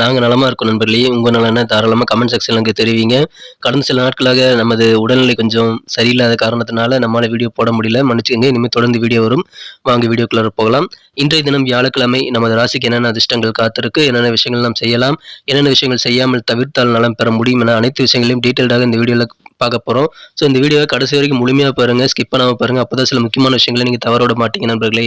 நாங்கள் நலமாக இருக்கோம் நண்பர்களே. உங்கள் நலனை தாராளமாக கமெண்ட் செக்ஷனில் எனக்கு தெரிவிங்க. கடந்த சில நாட்களாக நமது உடல்நிலை கொஞ்சம் சரியில்லாத காரணத்தினால நம்மளால் வீடியோ போட முடியல. மன்னிச்சுக்கங்க. இனிமேல் தொடர்ந்து வீடியோ வரும். வாங்க வீடியோக்குள்ளே போகலாம். இன்றைய தினம் வியாழக்கிழமை நமது ராசிக்கு என்னென்ன அதிர்ஷ்டங்கள் காத்திருக்கு என்னென்ன விஷயங்கள் நாம் செய்யலாம் என்னென்ன விஷயங்கள் செய்யாமல் தவிர்த்தால் நலம் பெற முடியும் என அனைத்து விஷயங்களையும் டீட்டெயில்டாக இந்த வீடியோவில் பார்க்க போகிறோம் ஸோ இந்த வீடியோவை கடைசி வரைக்கும் முழுமையாக பாருங்கள் ஸ்கிப் பண்ணாமல் பாருங்கள் அப்போ தான் சில முக்கியமான விஷயங்களை நீங்கள் தவறோட மாட்டீங்க நண்பர்களே.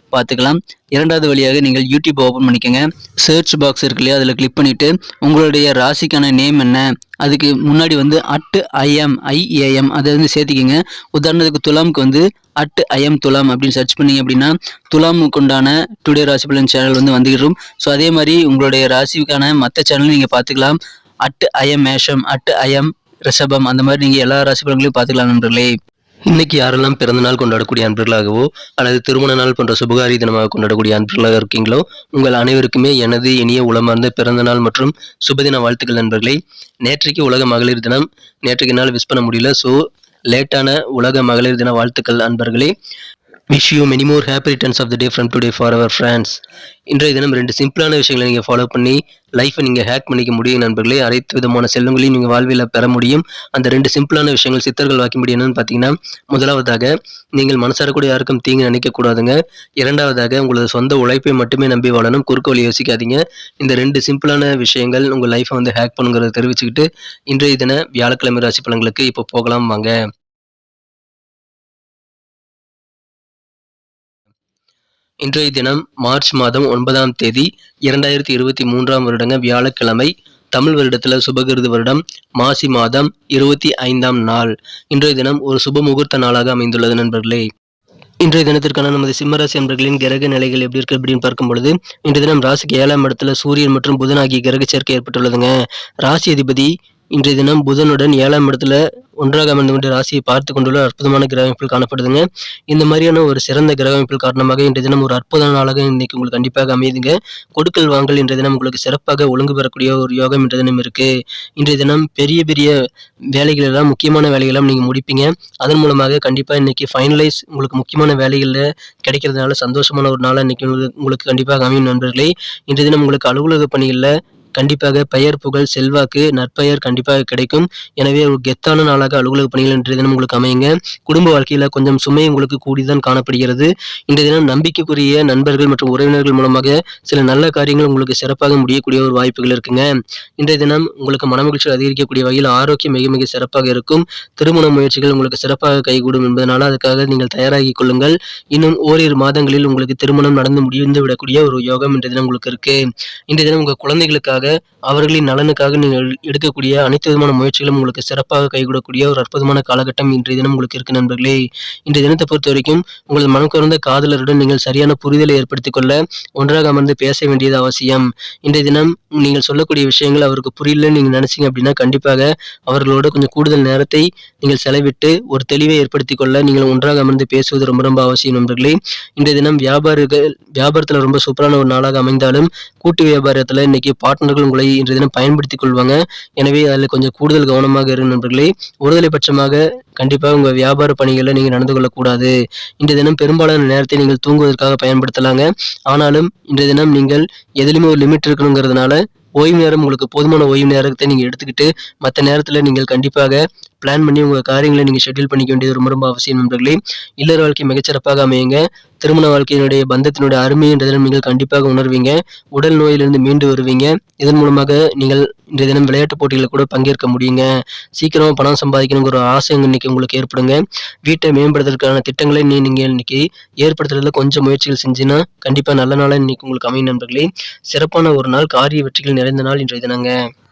பார்த்துக்கலாம். இரண்டாவது வழியாக நீங்கள் யூடியூப் ஓப்பன் பண்ணிக்கோங்க. சர்ச் பாக்ஸ் இருக்கு இல்லையா? அதில் கிளிக் பண்ணிவிட்டு உங்களுடைய ராசிக்கான நேம் என்ன? அதுக்கு முன்னாடி வந்து அட் ஐஎம் ஐஏஎம் அதை வந்து சேர்த்திக்கோங்க. உதாரணத்துக்கு துலாமுக்கு வந்து அட் ஐஎம் துலாம் அப்படின்னு சர்ச் பண்ணீங்க அப்படின்னா துலாமுக்கு உண்டான டுடே ராசி பலன் சேனல் வந்து வந்துகிடும் ஸோ அதே மாதிரி உங்களுடைய ராசிக்கான மற்ற சேனலும் நீங்கள் பார்த்துக்கலாம். அட் ஐஎம் மேஷம் அட் ஐஎம் ரிஷபம் அந்த மாதிரி நீங்கள் எல்லா ராசி பலன்களையும் பார்த்துக்கலாம் நண்பர்களே. இன்னைக்கு யாரெல்லாம் பிறந்த நாள் கொண்டாடக்கூடிய அன்பர்களாகவோ அல்லது திருமண நாள் போன்ற சுபகாரி தினமாக கொண்டாடக்கூடிய அன்பர்களாக இருக்கீங்களோ உங்கள் அனைவருக்குமே எனது இனிய உளமார்ந்த பிறந்த நாள் மற்றும் சுபதின வாழ்த்துக்கள் நண்பர்களை. நேற்றைக்கு உலக மகளிர் தினம். நேற்றைக்கு நாள் விஷ் பண்ண முடியல. ஸோ லேட்டான உலக மகளிர் தின வாழ்த்துக்கள் அன்பர்களே wish you many more happy returns of the day from today for our friends இன்றைய தினம் ரெண்டு சிம்பிளான விஷயங்களை நீங்கள் ஃபாலோ பண்ணி லைஃப்பை நீங்கள் ஹேக் பண்ணிக்க முடியும் நண்பர்களே. அனைத்து விதமான செல்வங்களையும் நீங்கள் வாழ்வில் பெற முடியும். அந்த ரெண்டு சிம்பிளான விஷயங்கள் சித்தர்கள் வாக்கின்படி என்னன்னு பார்த்தீங்கன்னா முதலாவதாக நீங்கள் மனசாரக்கூட யாருக்கும் தீங்கு நினைக்கக்கூடாதுங்க. இரண்டாவதாக உங்களது சொந்த உழைப்பை மட்டுமே நம்பி வாழணும். குறுக்கு வழி யோசிக்காதீங்க. இந்த ரெண்டு சிம்பிளான விஷயங்கள் உங்கள் லைஃப்பை வந்து ஹேக் பண்ணுங்கிறத தெரிவிச்சுக்கிட்டு இன்றைய தின வியாழக்கிழமை ராசி பலன்களுக்கு இப்போ போகலாம் வாங்க. இன்றைய தினம் மார்ச் மாதம் ஒன்பதாம் தேதி இரண்டாயிரத்தி இருபத்தி மூன்றாம் வருடங்க வியாழக்கிழமை தமிழ் வருடத்தில் சுபகிருது வருடம் மாசி மாதம் இருபத்தி ஐந்தாம் நாள். இன்றைய தினம் ஒரு சுப முகூர்த்த நாளாக அமைந்துள்ளது நண்பர்களே. இன்றைய தினத்திற்கான நமது சிம்மராசி நண்பர்களின் கிரக நிலைகள் எப்படி இருக்கு அப்படின்னு பார்க்கும் பொழுது இன்றைய தினம் ராசிக்கு ஏழாம் இடத்துல சூரியன் மற்றும் புதன் ஆகிய கிரக சேர்க்கை ஏற்பட்டுள்ளதுங்க. ராசி அதிபதி இன்றைய தினம் புதனுடன் ஏழாம் இடத்துல ஒன்றாக அமைந்து கொண்டு ராசியை பார்த்து கொண்டுள்ள அற்புதமான கிரக அமைப்பில் காணப்படுதுங்க. இந்த மாதிரியான ஒரு சிறந்த கிரக அமைப்பில் காரணமாக இன்றைய தினம் ஒரு அற்புத நாளாக இன்னைக்கு உங்களுக்கு கண்டிப்பாக அமையுதுங்க. கொடுக்கல் வாங்கல் இன்றைய தினம் உங்களுக்கு சிறப்பாக ஒழுங்கு பெறக்கூடிய ஒரு யோகம் இன்றைய தினம் இருக்கு. இன்றைய தினம் பெரிய பெரிய வேலைகள் எல்லாம் முக்கியமான வேலைகள்லாம் நீங்கள் முடிப்பீங்க. அதன் மூலமாக கண்டிப்பாக இன்னைக்கு ஃபைனலைஸ் உங்களுக்கு முக்கியமான வேலைகளில் கிடைக்கிறதுனால சந்தோஷமான ஒரு நாளாக இன்னைக்கு உங்களுக்கு உங்களுக்கு கண்டிப்பாக அமையும் நண்பர்களே. இன்றைய தினம் உங்களுக்கு அலுவலக பணிகளில் கண்டிப்பாக பெயர் புகழ் செல்வாக்கு நற்பெயர் கண்டிப்பாக கிடைக்கும். எனவே ஒரு கெத்தான நாளாக அலுவலக பணிகள் இன்றைய தினம் உங்களுக்கு அமையுங்க. குடும்ப வாழ்க்கையில கொஞ்சம் சுமை உங்களுக்கு கூடிதான் காணப்படுகிறது. இன்றைய தினம் நம்பிக்கைக்குரிய நண்பர்கள் மற்றும் உறவினர்கள் மூலமாக சில நல்ல காரியங்கள் உங்களுக்கு சிறப்பாக முடியக்கூடிய ஒரு வாய்ப்புகள் இருக்குங்க. இன்றைய தினம் உங்களுக்கு மனமகிழ்ச்சி அதிகரிக்கக்கூடிய வகையில் ஆரோக்கியம் மிக மிக சிறப்பாக இருக்கும். திருமண முயற்சிகள் உங்களுக்கு சிறப்பாக கைகூடும் என்பதனால அதுக்காக நீங்கள் தயாராகி கொள்ளுங்கள். இன்னும் ஓரிரு மாதங்களில் உங்களுக்கு திருமணம் நடந்து முடிந்து விடக்கூடிய ஒரு யோகம் இன்றைய தினம் உங்களுக்கு இருக்கு. இன்றைய தினம் உங்கள் குழந்தைகளுக்காக அவர்களின் நலனுக்காக நீங்கள் எடுக்கக்கூடிய அனைத்து விதமான முயற்சிகளும் உங்களுக்கு சிறப்பாக கைகூடக்கூடிய ஒரு அற்புதமான காலகட்டம் இன்றைய தினம் உங்களுக்கு இருக்கு நண்பர்களே. இன்றைய தினத்தை பொறுத்த வரைக்கும் உங்களது மனம் கவர்ந்த காதலருடன் நீங்கள் சரியான புரிதலை ஏற்படுத்திக் கொள்ள ஒன்றாக அமர்ந்து பேச வேண்டியது அவசியம். இன்றைய தினம் நீங்கள் சொல்லக்கூடிய விஷயங்கள் அவருக்கு புரியலன்னு நீங்கள் நினைச்சீங்க அப்படின்னா கண்டிப்பாக அவர்களோட கொஞ்சம் கூடுதல் நேரத்தை நீங்கள் செலவிட்டு ஒரு தெளிவை ஏற்படுத்திக் கொள்ள நீங்கள் ஒன்றாக அமர்ந்து பேசுவது ரொம்ப ரொம்ப அவசியம் நண்பர்களே. இன்றைய தினம் வியாபாரிகள் வியாபாரத்தில் ரொம்ப சூப்பரான ஒரு நாளாக அமைந்தாலும் கூட்டு வியாபாரத்தில் இன்னைக்கு பார்ட்னர்கள் உங்களை இன்றைய தினம் பயன்படுத்திக் கொள்வாங்க. எனவே அதில் கொஞ்சம் கூடுதல் கவனமாக இருங்க நண்பர்களே. ஒருதலை பட்சமாக கண்டிப்பாக உங்கள் வியாபார பணிகளில் நீங்கள் நடந்து கொள்ளக்கூடாது. இன்றைய தினம் பெரும்பாலான நேரத்தை நீங்கள் தூங்குவதற்காக பயன்படுத்தலாங்க. ஆனாலும் இன்றைய தினம் நீங்கள் எதுலையுமே ஒரு லிமிட் இருக்கணுங்கிறதுனால ஓய்வு நேரம் உங்களுக்கு போதுமான ஓய்வு நேரத்தை நீங்கள் எடுத்துக்கிட்டு மற்ற நேரத்தில் நீங்கள் கண்டிப்பாக பிளான் பண்ணி உங்கள் காரியங்களை நீங்கள் ஷெட்யூல் பண்ணிக்க வேண்டியது ரொம்ப ரொம்ப அவசியம் நண்பர்களே. இல்லற வாழ்க்கை மிகச்சிறப்பாக அமையுங்க. திருமண வாழ்க்கையினுடைய பந்தத்தினுடைய அருமைன்றதை நீங்கள் கண்டிப்பாக உணர்வீங்க. உடல் நோயிலிருந்து மீண்டு வருவீங்க. இதன் மூலமாக நீங்கள் இன்றைய தினம் விளையாட்டு போட்டிகளில் கூட பங்கேற்க முடியுங்க. சீக்கிரமாக பணம் சம்பாதிக்கணுங்கிற ஒரு ஆசை இன்னைக்கு உங்களுக்கு ஏற்படுங்க. வீட்டை மேம்படுத்துறதுக்கான திட்டங்களை நீ நீங்கள் இன்னைக்கு ஏற்படுத்துறதுல கொஞ்சம் முயற்சிகள் செஞ்சுன்னா கண்டிப்பாக நல்ல நாளாக இன்னைக்கு உங்களுக்கு அமையும் நண்பர்களே. சிறப்பான ஒரு நாள் காரிய வெற்றிகள் நிறைந்த நாள் இன்றைய தினங்க.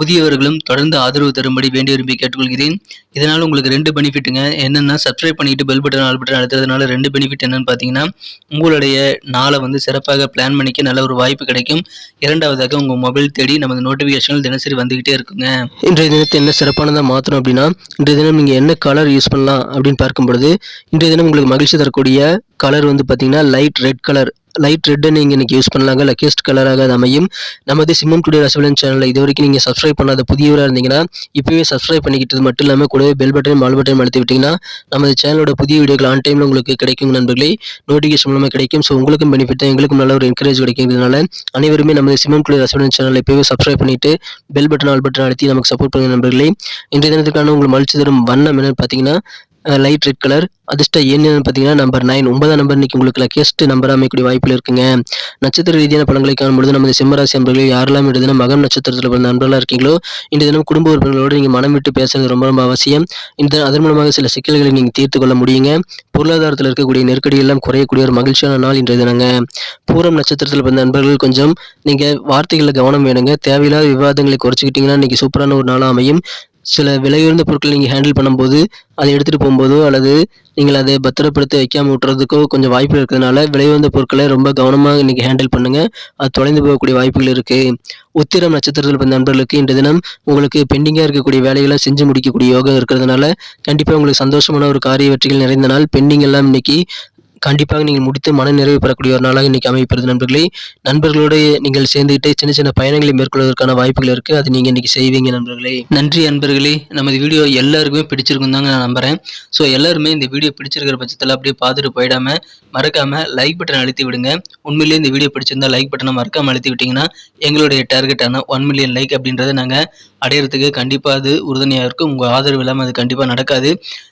புதியவர்களும் தொடர்ந்து ஆதரவு தரும்படி வேண்டி விரும்பி கேட்டுக்கொள்கிறேன். இதனால் உங்களுக்கு ரெண்டு பெனிஃபிட்டுங்க. என்னென்னா சப்ஸ்கிரைப் பண்ணிட்டு பெல் பட்டன் ஆல் பட்டன் அழுத்துறதுனால ரெண்டு பெனிஃபிட் என்னன்னு பார்த்தீங்கன்னா உங்களுடைய நாளை வந்து சிறப்பாக பிளான் பண்ணிக்க நல்ல ஒரு வாய்ப்பு கிடைக்கும். இரண்டாவதாக உங்கள் மொபைல் தேடி நமது நோட்டிஃபிகேஷன்கள் தினசரி வந்துக்கிட்டே இருக்குங்க. இன்றைய தினத்தை என்ன சிறப்பானதாக மாற்றணும் அப்படின்னா இன்றைய தினம் நீங்கள் என்ன கலர் யூஸ் பண்ணலாம் அப்படின்னு பார்க்கும் பொழுது இன்றைய தினம் உங்களுக்கு மகிழ்ச்சி தரக்கூடிய கலர் வந்து பார்த்தீங்கன்னா light red colour light red நீங்கள் இன்றைக்கி யூஸ் பண்ணலாங்க. லக்கியஸ்ட் கலராக அது அமையும். நமது சிம்மம் டுடே ரசவலன் சேனலில் இது வரைக்கும் நீங்கள் சப்ஸ்கிரைப் பண்ணாத புதியவராக இருந்தீங்கன்னா இப்போவே சப்ஸ்கிரைப் பண்ணிக்கிட்டது மட்டும் இல்லாமல் கூடவே பெல் பட்டனையும் ஆல் பட்டனையும் அழுத்தி விட்டிங்கன்னா நமது சேனலோட புதிய வீடியோக்கள் ஆன் டைமில் உங்களுக்கு கிடைக்கும் நண்பர்களே. நோட்டிஃபிகேஷன் மூலமாக கிடைக்கும். ஸோ உங்களுக்கும் பெனிஃபிட் தான். எங்களுக்கும் நல்ல ஒரு என்கரேஜ் கிடைக்கிறதுனால அனைவருமே நமது சிம்மம் டுடே ரசவலன் சேனலை இப்போவே சப்ஸ்கிரைப் பண்ணிட்டு பெல் பட்டன் ஆல் பட்டன் அழுத்தி நமக்கு சப்போர்ட் பண்ணுங்க நண்பர்களே. இன்றைய தினத்துக்கான உங்களுக்கு மகிழ்ச்சி தரும் வண்ணம் என்னன்னு பார்த்தீங்கன்னா லைட் ரெட் கலர் அதிர்ஷ்ட எண் என்னன்னு பார்த்தீங்கன்னா நம்பர் நைன் ஒன்பதாம் நம்பர் இன்னைக்கு உங்களுக்கு லக்கியஸ்ட் நம்பர் அமைக்கக்கூடிய வாய்ப்பில் இருக்குங்க. நட்சத்திர ரீதியான பலன்களை காணும்பொழுது நமது சிம்மராசி நண்பர்கள் யாரெல்லாம் இந்த தினம் மகம் நட்சத்திரத்தில் பிறந்த நண்பர்களாக இருக்கீங்களோ இந்த தினம் குடும்ப உறுப்பினர்களோடு நீங்கள் மனம் விட்டு பேசுறது ரொம்ப ரொம்ப அவசியம். இந்த அதன் மூலமாக சில சிக்கல்களை நீங்கள் தீர்த்து கொள்ள முடியுங்க. பொருளாதாரத்தில் இருக்கக்கூடிய நெருக்கடி எல்லாம் குறையக்கூடிய ஒரு மகிழ்ச்சியான நாள் இன்றைய தினங்க. பூரம் நட்சத்திரத்தில் பிறந்த நண்பர்கள் கொஞ்சம் நீங்கள் வார்த்தைகளில் கவனம் வேணுங்க. தேவையில்லாத விவாதங்களை குறைச்சிக்கிட்டிங்கன்னா இன்னைக்கு சூப்பரான ஒரு நாளாக அமையும். சில விலையுயர்ந்த பொருட்களை நீங்கள் ஹேண்டில் பண்ணும்போது அதை எடுத்துகிட்டு போகும்போதோ அல்லது நீங்கள் அதை பத்திரப்படுத்தி வைக்காமல் விட்டுறதுக்கோ கொஞ்சம் வாய்ப்பு இருக்கிறதுனால விலையுயர்ந்த பொருட்களை ரொம்ப கவனமாக இன்றைக்கி ஹேண்டில் பண்ணுங்கள் அது தொலைந்து போகக்கூடிய வாய்ப்புகள் இருக்குது உத்திரம் நட்சத்திரத்தில் பிறந்த நண்பர்களுக்கு இன்றைய தினம் உங்களுக்கு பெண்டிங்காக இருக்கக்கூடிய வேலைகளை செஞ்சு முடிக்கக்கூடிய யோகம் இருக்கிறதுனால கண்டிப்பாக உங்களுக்கு சந்தோஷமான ஒரு காரிய வெற்றிகள் நிறைந்த நாள். பெண்டிங் எல்லாம் இன்னைக்கு கண்டிப்பாக நீங்கள் முடித்து மன நிறைவு பெறக்கூடிய ஒரு நாளாக இன்றைக்கி அமைப்பது நண்பர்களே நண்பர்களோடு நீங்கள் சேர்ந்துக்கிட்டு சின்ன சின்ன பயணங்களை மேற்கொள்வதற்கான வாய்ப்புகள் இருக்குது அது நீங்கள் இன்றைக்கி செய்வீங்க நண்பர்களே. நன்றி நண்பர்களே நமது வீடியோ எல்லாருக்குமே பிடிச்சிருக்கும் தாங்க நான் நம்புறேன். ஸோ எல்லாருமே இந்த வீடியோ பிடிச்சிருக்கிற பட்சத்தில் அப்படியே பார்த்துட்டு போயிடாம மறக்காமல் லைக் பட்டன் அழுத்தி விடுங்க. உண்மையிலேயே இந்த வீடியோ பிடிச்சிருந்தா லைக் பட்டனை மறக்காமல் அழுத்தி விட்டிங்கன்னா எங்களுடைய டார்கெட்டான ஒன் மில்லியன் லைக் அப்படின்றத நாங்கள் அடையிறதுக்கு கண்டிப்பாக அது உறுதுணையாக இருக்கும். உங்கள் ஆதரவு இல்லாமல் அது கண்டிப்பாக நடக்காது.